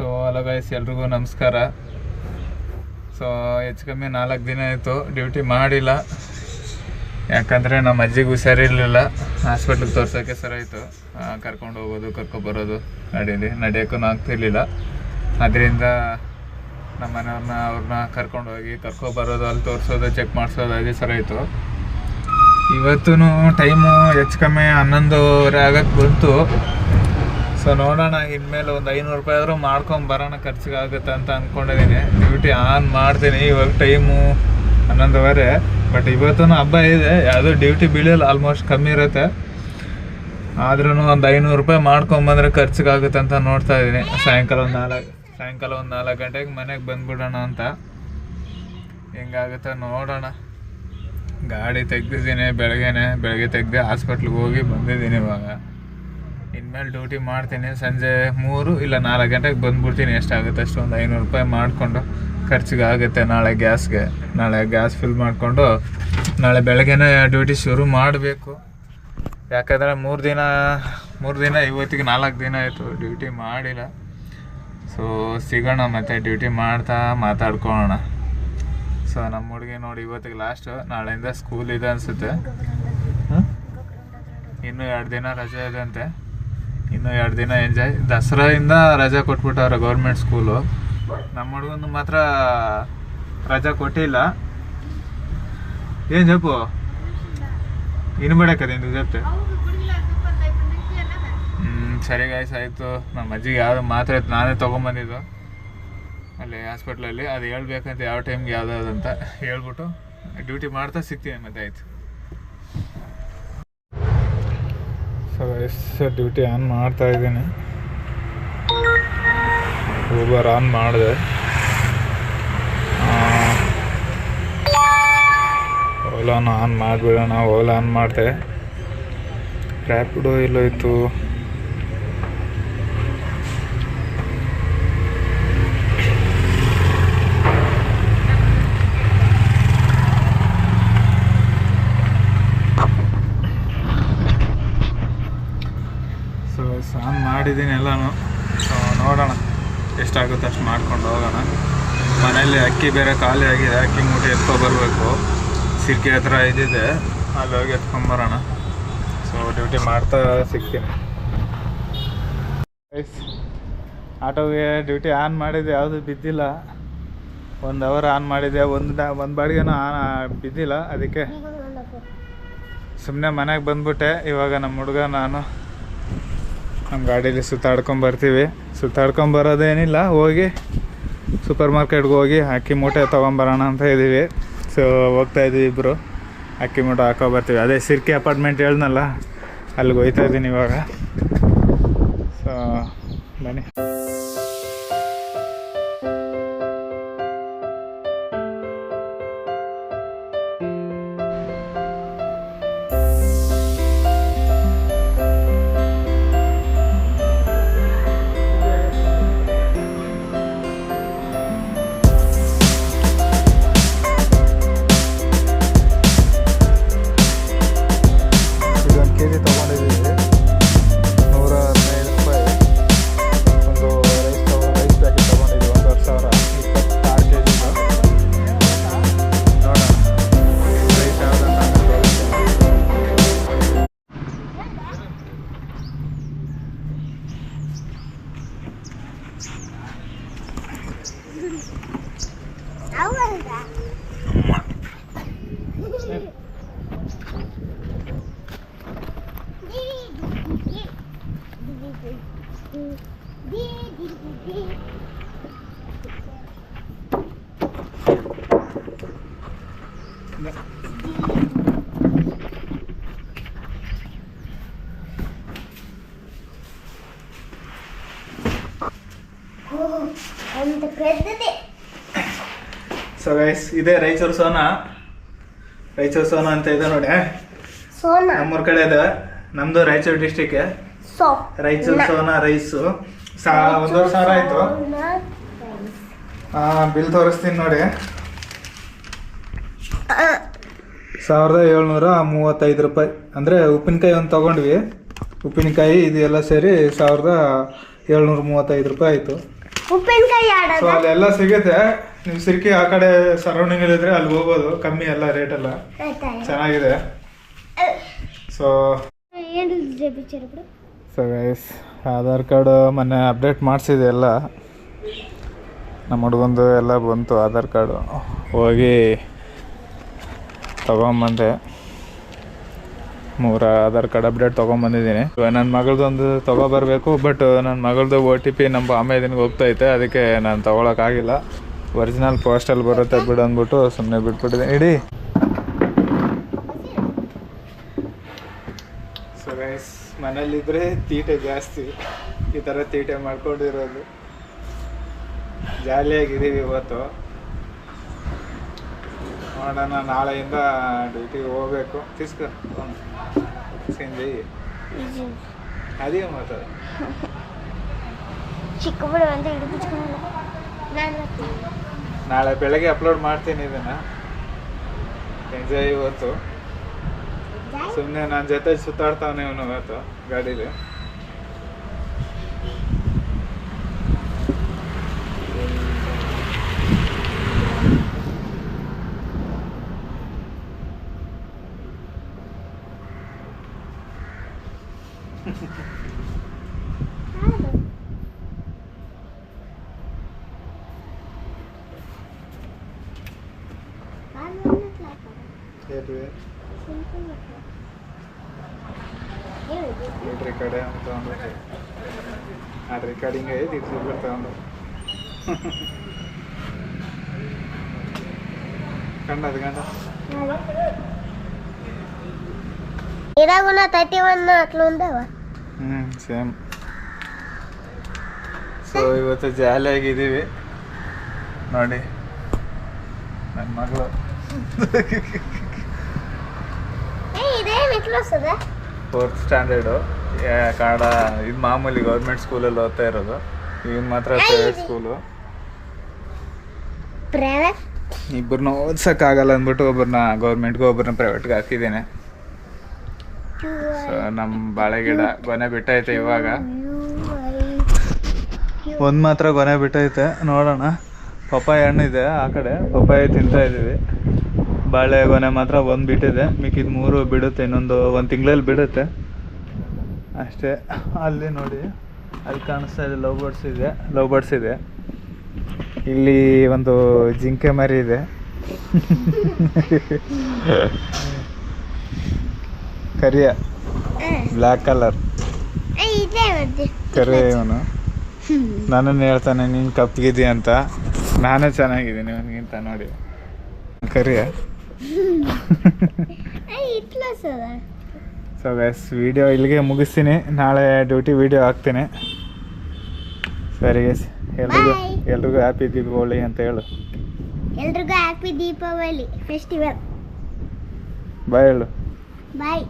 So hello guys ಎಲ್ರಿಗೂ ನಮಸ್ಕಾರ. So ಹೆಚ್ಚು ಕಮ್ಮಿ ನಾಲ್ಕು ದಿನ ಆಯಿತು ಡ್ಯೂಟಿ ಮಾಡಿಲ್ಲ. ಯಾಕಂದರೆ ನಮ್ಮ ಅಜ್ಜಿಗೆ ಹುಷಾರಿರಲಿಲ್ಲ ಹಾಸ್ಪಿಟ್ಲಿಗೆ ತೋರ್ಸೋಕ್ಕೆ ಸರಾಯಿತು ಕರ್ಕೊಂಡು ಹೋಗೋದು ಕರ್ಕೊಬರೋದು ನಡೀಲಿ, ನಡೆಯೋಕ್ಕೂ ಆಗ್ತಿರ್ಲಿಲ್ಲ. ಅದರಿಂದ ನಮ್ಮ ಮನೆಯವ್ರನ್ನ, ಅವ್ರನ್ನ ಕರ್ಕೊಂಡು ಹೋಗಿ ಕರ್ಕೊಬರೋದು ಅಲ್ಲಿ ತೋರಿಸೋದು ಚೆಕ್ ಮಾಡಿಸೋದು, ಅದೇ ಸರಾಯಿತು ಇವತ್ತೂ ಟೈಮು ಹೆಚ್ಚು ಕಮ್ಮಿ ಹನ್ನೊಂದುವರೆ ಆಗಕ್ಕೆ ಬಂತು. ಸೊ ನೋಡೋಣ, ಇನ್ಮೇಲೆ ಒಂದು ಐನೂರು ರೂಪಾಯಿ ಆದರೂ ಮಾಡ್ಕೊಂಡು ಬರೋಣ, ಖರ್ಚಿಗೆ ಆಗುತ್ತೆ ಅಂತ ಅಂದ್ಕೊಂಡಿದ್ದೀನಿ ಡ್ಯೂಟಿ ಆನ್ ಮಾಡ್ತೀನಿ, ಇವಾಗ ಟೈಮು ಹನ್ನೊಂದುವರೆ. ಬಟ್ ಇವತ್ತೂ ಹಬ್ಬ ಇದೆ, ಯಾವುದೂ ಡ್ಯೂಟಿ ಬೀಳಲ್ಲ ಆಲ್ಮೋಸ್ಟ್ ಕಮ್ಮಿ ಇರುತ್ತೆ. ಆದ್ರೂ ಒಂದು ಐನೂರು ರೂಪಾಯಿ ಮಾಡ್ಕೊಂಬಂದ್ರೆ ಖರ್ಚಿಗಾಗುತ್ತೆ ಅಂತ ನೋಡ್ತಾ ಇದ್ದೀನಿ ಸಾಯಂಕಾಲ ಒಂದು ನಾಲ್ಕು, ಸಾಯಂಕಾಲ ಒಂದು ನಾಲ್ಕು ಗಂಟೆಗೆ ಮನೆಗೆ ಬಂದ್ಬಿಡೋಣ ಅಂತ. ಹೆಂಗಾಗುತ್ತೆ ನೋಡೋಣ. ಗಾಡಿ ತೆಗ್ದಿದ್ದೀನಿ, ಬೆಳಗ್ಗೆನೆ, ಬೆಳಗ್ಗೆ ತೆಗ್ದೆ ಹಾಸ್ಪಿಟ್ಲಿಗೆ ಹೋಗಿ ಬಂದಿದ್ದೀನಿ ಇವಾಗ. ಇನ್ಮೇಲೆ ಡ್ಯೂಟಿ ಮಾಡ್ತೀನಿ. ಸಂಜೆ ಮೂರು ಇಲ್ಲ ನಾಲ್ಕು ಗಂಟೆಗೆ ಬಂದ್ಬಿಡ್ತೀನಿ. ಎಷ್ಟಾಗುತ್ತೆ ಅಷ್ಟು ಒಂದು ಐನೂರು ರೂಪಾಯಿ ಮಾಡಿಕೊಂಡು ಖರ್ಚಿಗೆ ಆಗುತ್ತೆ ನಾಳೆ ಗ್ಯಾಸ್ಗೆ. ನಾಳೆ ಗ್ಯಾಸ್ ಫಿಲ್ ಮಾಡಿಕೊಂಡು ನಾಳೆ ಬೆಳಗ್ಗೆನೇ ಡ್ಯೂಟಿ ಶುರು ಮಾಡಬೇಕು. ಯಾಕಂದರೆ ಮೂರು ದಿನ ಮೂರು ದಿನ ಇವತ್ತಿಗೆ ನಾಲ್ಕು ದಿನ ಆಯಿತು ಡ್ಯೂಟಿ ಮಾಡಿಲ್ಲ. ಸೊ ಸಿಗೋಣ ಮತ್ತೆ ಡ್ಯೂಟಿ ಮಾಡ್ತಾ ಮಾತಾಡ್ಕೊಳ್ಳೋಣ. ಸೊ ನಮ್ಮ ಹುಡುಗಿ ನೋಡಿ ಇವತ್ತಿಗೆ ಲಾಸ್ಟು ನಾಳೆಯಿಂದ ಸ್ಕೂಲ್ ಇದೆ ಅನಿಸುತ್ತೆ. ಇನ್ನೂ ಎರಡು ದಿನ ರಜೆ ಇದೆ ಅಂತೆ. ಇನ್ನೂ ಎರಡು ದಿನ ಎಂಜಾಯ್. ದಸರಾಯಿಂದ ರಜೆ ಕೊಟ್ಬಿಟ್ಟವ್ರೆ ಗೌರ್ಮೆಂಟ್ ಸ್ಕೂಲು ನಮ್ಮ ಹುಡುಗಂದು ಮಾತ್ರ ರಜಾ ಕೊಟ್ಟಿಲ್ಲ. ಏನು ಜಪ್ಪು ಇನ್ನು ಬಿಡಕ್ಕದೆ ನಿನ್ನ ಜೊತೆ? ಹ್ಞೂ ಸರಿ ಗಾಯ್ಸ್ ಆಯಿತು. ನಮ್ಮ ಅಜ್ಜಿಗೆ ಯಾವುದು ಮಾತ್ರೆ ನಾನೇ ತೊಗೊಂಬಂದಿದ್ದು. ಅಲ್ಲಿ ಹಾಸ್ಪಿಟ್ಲಲ್ಲಿ ಅದು ಹೇಳ್ಬೇಕಂತ ಯಾವ ಟೈಮ್ಗೆ ಯಾವ್ದು ಅಂತ ಹೇಳ್ಬಿಟ್ಟು ಡ್ಯೂಟಿ ಮಾಡ್ತಾ ಸಿಗ್ತೀನಿ ಮತ್ತೆ, ಆಯ್ತು. ಸೊ ಎಷ್ಟು ಡ್ಯೂಟಿ ಆನ್ ಮಾಡ್ತಾ ಇದ್ದೀನಿ. ಊಬರ್ ಆನ್ ಮಾಡಿದೆ. ಓಲಾನ ಆನ್ ಮಾಡಿಬಿಡೋಣ ಓಲಾ ಆನ್ ಮಾಡಿದೆ. ರ್ಯಾಪಿಡೋ ಎಲ್ಲೋಯ್ತು ಸೊ ಆನ್ ಮಾಡಿದ್ದೀನಿ ಎಲ್ಲನೂ. ಸೊ ನೋಡೋಣ. ಎಷ್ಟಾಗುತ್ತೆ ಅಷ್ಟು ಮಾಡ್ಕೊಂಡು ಹೋಗೋಣ. ಮನೇಲಿ ಅಕ್ಕಿ ಬೇರೆ ಖಾಲಿ ಆಗಿದೆ. ಅಕ್ಕಿ ಮೂಟೆ ಎತ್ಕೊಬರ್ಬೇಕು ಸಿರ್ಕೆ ಹತ್ರ ಇದ್ದಿದೆ ಅಲ್ಲಿ ಹೋಗಿ ಎತ್ಕೊಂಬರೋಣ ಸೊ ಡ್ಯೂಟಿ ಮಾಡ್ತಾ ಸಿಗ್ತೀನಿ. ಆಟೋಗೆ ಡ್ಯೂಟಿ ಆನ್ ಮಾಡಿದೆ. ಯಾವುದು ಬಿದ್ದಿಲ್ಲ. ಒಂದು ಅವರ್ ಆನ್ ಮಾಡಿದೆ. ಒಂದು ಒಂದು ಬಾಡಿಗೆನೂ ಆನ್ ಬಿದ್ದಿಲ್ಲ. ಅದಕ್ಕೆ ಸುಮ್ಮನೆ ಮನೆಗೆ ಬಂದ್ಬಿಟ್ಟೆ. ಇವಾಗ ನಮ್ಮ ಹುಡುಗ ನಾನು ನಮ್ಮ ಗಾಡೀಲಿ ಸುತ್ತಾಡ್ಕೊಂಡು ಬರ್ತೀವಿ. ಸುತ್ತಾಡ್ಕೊಂಡು ಬರೋದೇನಿಲ್ಲ, ಹೋಗಿ ಸೂಪರ್ ಮಾರ್ಕೆಟ್ಗೆ ಹೋಗಿ ಅಕ್ಕಿ ಮೂಟೆ ತೊಗೊಂಬರೋಣ ಅಂತ ಇದ್ದೀವಿ ಸೊ ಹೋಗ್ತಾ ಇದ್ದೀವಿ ಇಬ್ಬರು ಅಕ್ಕಿ ಮೂಟೆ ಹಾಕೋ ಬರ್ತೀವಿ. ಅದೇ ಸಿರ್ಕಿ ಅಪಾರ್ಟ್ಮೆಂಟ್ ಹೇಳ್ದಲ್ಲ ಅಲ್ಲಿಗೆ ಹೋಗ್ತಾ ಇದ್ದೀನಿ ಇವಾಗ. ಸೊ ಬನ್ನಿ. ಸೊ ಗೈಸ್ ಇದೆ ರಾಯಚೂರು ಸೋನಾ. ರಾಯಚೂರು ಸೋನಾ ಅಂತ ಇದೆ ನೋಡಿ ಸೋನಾ. ನಮ್ಮೂರ ಕಡೆ ಇದೆ ನಮ್ದು ರಾಯಚೂರು ಡಿಸ್ಟಿಕ್ ರಾಯಚೂರು ಸೋನಾ ರೈಸ್ ಒಂದೂವರೆ ಸಾವಿರ ಆಯಿತು. ಬಿಲ್ ತೋರಿಸ್ತೀನಿ ನೋಡಿ. ಸಾವಿರದ ಏಳ್ನೂರ ಮೂವತ್ತೈದು ರೂಪಾಯಿ. ಅಂದರೆ ಉಪ್ಪಿನಕಾಯಿ ಒಂದು ತೊಗೊಂಡ್ವಿ. ಉಪ್ಪಿನಕಾಯಿ ಇದೆಲ್ಲ ಸೇರಿ ಸಾವಿರದ ಏಳ್ನೂರ ಮೂವತ್ತೈದು ರೂಪಾಯಿ ಆಯಿತು. ಉಪ್ಪಿನಕಾಯಿ ಸೊ ಅಲ್ಲೆಲ್ಲ ಸಿಗುತ್ತೆ. ನೀವು ಸಿರ್ಕಿ ಆ ಕಡೆ ಸರೌಂಡಿಂಗ್ ಇದ್ರೆ ಅಲ್ಲಿ ಹೋಗ್ಬೋದು. ಕಮ್ಮಿ ಎಲ್ಲ ರೇಟ್ ಎಲ್ಲ. ಚೆನ್ನಾಗಿದೆ. So so guys Aadhaar card ಮೊನ್ನೆ ಅಪ್ಡೇಟ್ ಮಾಡಿಸಿದೆ ಎಲ್ಲ. ನಮ್ಮ ಹುಡುಗಂದು ಎಲ್ಲ ಬಂತು ಆಧಾರ್ ಕಾರ್ಡು ಹೋಗಿ ತೊಗೊಂಬಂದೆ. ಮೂರ ಆಧಾರ್ ಕಾರ್ಡ್ ಅಪ್ಡೇಟ್ ತೊಗೊಂಬಂದಿದ್ದೀನಿ. ನನ್ನ ಮಗಳದೊಂದು ತೊಗೊಬರ್ಬೇಕು ಬಟ್ ನನ್ನ ಮಗಳದು ಓ ಟಿ ಪಿ ನಮ್ಮ ಇದನ್ಗೆ ಹೋಗ್ತೈತೆ, ಅದಕ್ಕೆ ನಾನು ತೊಗೊಳಕ್ಕಾಗಿಲ್ಲ. ಒರಿಜಿನಲ್ ಪೋಸ್ಟಲ್ಲಿ ಬರುತ್ತೆ ಬಿಡು ಅಂದ್ಬಿಟ್ಟು ಸುಮ್ಮನೆ ಬಿಟ್ಬಿಟ್ಟಿದ್ದೀನಿ. ಇಡೀ ಸೊ ಗೈಸ್ ಮನೇಲಿದ್ರೆ ತೀಟೆ ಜಾಸ್ತಿ. ಈ ಥರ ತೀಟೆ ಮಾಡ್ಕೊಂಡಿರೋದು. ಜಾಲಿಯಾಗಿದ್ದೀವಿ ಇವತ್ತು. ನೋಡೋಣ ನಾಳೆಯಿಂದ ಡ್ಯೂಟಿಗೆ ಹೋಗ್ಬೇಕು. ತಿಸ್ಕ ಸಿಂಧಿ. ಅದೇ ಮಾತಾಡ. ಚಿಕ್ಕ ನಾಳೆ ಬೆಳಗ್ಗೆ ಅಪ್ಲೋಡ್ ಮಾಡ್ತೀನಿ ಇದನ್ನ. ಎಂಜಾಯ್ ಇವತ್ತು. ಸುಮ್ಮನೆ ನನ್ನ ಜೊತೆ ಸುತ್ತಾಡ್ತಾವನೆ ಅವನು ಇವತ್ತು ಗಾಡೀಲಿ ಇಲ್ರಿ ಕಡೆ ಅಂತ ಒಂದು ಆ ರೆಕಾರ್ಡಿಂಗ್ ಐತಿ ಇಟ್ಟು ಬರ್ತಾವಂದು ಕಂಡದ ಗಂಡ ఇలాగున్న థర్టీ వన్ అట్లా ఉందావా ಹ್ಞೂ ಸೇಮ್ ಸೊ ಇವತ್ತು ಜಾಲಿಯಾಗಿದ್ದೀವಿ ನೋಡಿ ನನ್ನ ಮಗಳು ఏ ಕ್ಲಾಸ್ ಅದ? ಫೋರ್ತ್ ಸ್ಟ್ಯಾಂಡರ್ಡು ಕನ್ನಡ ಇದು ಮಾಮೂಲಿ ಗೌರ್ಮೆಂಟ್ ಸ್ಕೂಲಲ್ಲಿ ಓದ್ತಾ ಇರೋದು. ಇವನ್ ಮಾತ್ರ ಪ್ರೈವೇಟ್ ಸ್ಕೂಲು ಇಬ್ಬರನ್ನ ಓದ್ಸೋಕ್ಕಾಗಲ್ಲ ಅಂದ್ಬಿಟ್ಟು ಒಬ್ಬರನ್ನ ಗೌರ್ಮೆಂಟ್ಗೆ ಒಬ್ಬರನ್ನ ಪ್ರೈವೇಟ್ಗೆ ಹಾಕಿದ್ದೇನೆ. ಸೊ ನಮ್ಮ ಬಾಳೆಗಿಡ ಗೊನೆ ಬಿಟ್ಟೈತೆ ಇವಾಗ. ಒಂದು ಮಾತ್ರ ಗೊನೆ ಬಿಟ್ಟೈತೆ. ನೋಡೋಣ. ಪಪ್ಪಾಯ ಹಣ್ಣು ಇದೆ ಆ ಕಡೆ. ಪಪ್ಪಾಯ ತಿಂತಾ ಇದ್ದೀವಿ. ಬಾಳೆಗೊನೆ ಮಾತ್ರ ಒಂದು ಬಿಟ್ಟಿದೆ ಮಿಕ್ಕಿದ ಮೂರು ಬಿಡುತ್ತೆ, ಇನ್ನೊಂದು ಒಂದು ತಿಂಗಳಲ್ಲಿ ಬಿಡುತ್ತೆ. ಅಷ್ಟೇ, ಅಲ್ಲಿ ನೋಡಿ, ಅಲ್ಲಿ ಕಾಣಿಸ್ತಾ ಇದೆ ಲವ್ ಬರ್ಡ್ಸ್ ಇದೆ. ಲವ್ ಬರ್ಡ್ಸ್ ಇದೆ. ಇಲ್ಲಿ ಒಂದು ಜಿಂಕೆ ಮರಿ ಇದೆ. ಕರಿಯ. Black colour. ಕರಿ ಇವನು. ನನ್ನನ್ನು ಹೇಳ್ತಾನೆ, ನೀನು ಕಪ್ಪಗಿದ್ದೀಯ ಅಂತ. ನಾನೇ ಚೆನ್ನಾಗಿದ್ದೀನಿ ಇವನಿಗಿಂತ ನೋಡಿ. ಕರಿಯ. ಸೊ ಗೈಸ್ ವಿಡಿಯೋ ಇಲ್ಲಿಗೆ ಮುಗಿಸ್ತೀನಿ. ನಾಳೆ ಡ್ಯೂಟಿ ವಿಡಿಯೋ ಹಾಕ್ತೀನಿ. ಸರಿ ಗೈಸ್ ಎಲ್ರಿಗೂ. ಎಲ್ರಿಗೂ ಹ್ಯಾಪಿ ದೀಪಾವಳಿ ಅಂತ ಹೇಳು. ಎಲ್ರಿಗೂ ಹ್ಯಾಪಿ ದೀಪಾವಳಿ ಫೆಸ್ಟಿವಲ್ ಬಾಯ್ ಹೇಳು. ಬಾಯ್